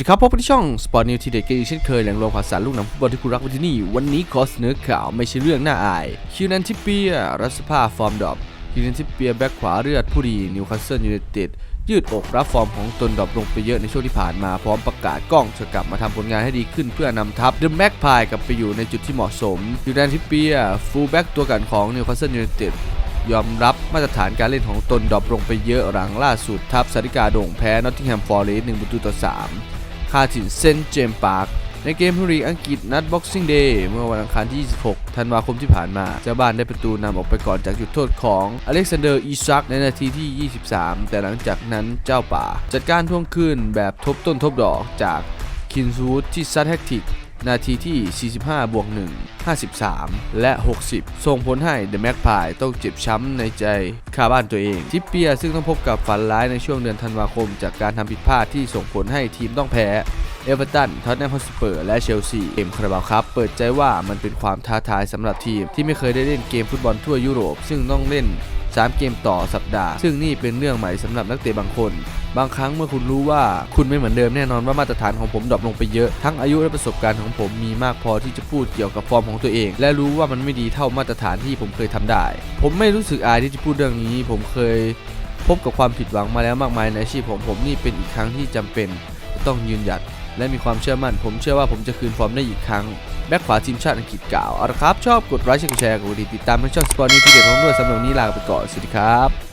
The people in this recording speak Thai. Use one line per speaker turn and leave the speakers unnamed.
สวัสดีครับพบกันที่ช่อง Sport News ที่เด็กเกเช่นเคยแหล่งรวมข่าวสารลูกหนังฟุตบอลที่คุณรักไว้ที่นี่ วันนี้ขอเสนอข่าวไม่ใช่เรื่องน่าอายคิวนันทิเปียรัสภาฟอร์มดรอปคิวนันทิเปียแบ็คขวาเลือดผู้ดีนิวคาสเซิลยูไนเต็ดยืดอกรับฟอร์มของตนดรอปลงไปเยอะในช่วงที่ผ่านมาพร้อมประกาศกล้องจะกลับมาทำผลงานให้ดีขึ้นเพื่อนำทัพเดอะแม็กพายกลับไปอยู่ในจุดที่เหมาะสมคิวนันทิเปียฟูลแบ็กตัวกันของนิวคาสเซิลยูไนเต็ดยอมรับมาตรฐานการเล่นของตนดรอปลงไปเยอะหลังล่าสุดทัพสาริกาโด่งแพ้นอตติงแฮมฟอร์เรสต์1ประตูต่อ3 คาถินเซนเจมปาร์คในเกมพรีเมียร์ลีกอังกฤษนัดบ็อกซิ่งเดย์เมื่อวันอังคารที่ 26 ธันวาคมที่ผ่านมา เจ้าบ้านได้ประตูนำออกไปก่อนจากจุดโทษของอเล็กซานเดอร์อีซักในนาทีที่ 23 แต่หลังจากนั้นเจ้าป่า จัดการทวงคืนแบบทบต้นทบดอกจากคินซูดที่ซัดแฮกติก นาทีที่ 45 บวก 1 53 และ 60 ส่งผลให้เดอะแม็กพายต้องเจ็บช้ำในใจคาบ้านตัวเอง ทิปเปียซึ่งต้องพบกับฝันร้ายในช่วงเดือนธันวาคม จากการทำผิดพลาดที่ส่งผลให้ทีมต้องแพ้เอเวอร์ตันท็อตแนมฮอสเปอร์ และเชลซี เกมคาราบาวครับ เปิดใจว่ามันเป็นความท้าทายสำหรับทีมที่ไม่เคยได้เล่นเกมฟุตบอลทั่วยุโรป ซึ่งต้องเล่น 3 เกมต่อสัปดาห์ ซึ่งนี่เป็นเรื่องใหม่สำหรับนักเตะบางคน บางครั้งเมื่อคุณรู้ว่าคุณไม่เหมือนเดิมแน่นอนว่ามาตรฐานของผมดรอปลงไปเยอะ ทั้งอายุและประสบการณ์ของผมมีมากพอที่จะพูดเกี่ยวกับฟอร์มของตัวเอง และรู้ว่ามันไม่ดีเท่ามาตรฐานที่ผมเคยทำได้ ผมไม่รู้สึกอายที่จะพูดเรื่องนี้ ผมเคย พบกับความผิดหวังมาแล้วมากมายในอาชีพผมผมนี่เป็นอีกครั้งที่จำเป็นจะต้องยืนหยัด และมีความเชื่อมั่น ผมเชื่อว่าผมจะคืนฟอร์มได้อีกครั้ง แบ็คขวาทีมชาติอังกฤษกล่าวเอาละครับ ชอบกดไลค์แชร์กดติดตามในช่องสปอร์ตนี้ที่เด็ดของผมด้วยสำหรับนนี้ลาไปก่อนสวัสดีครับ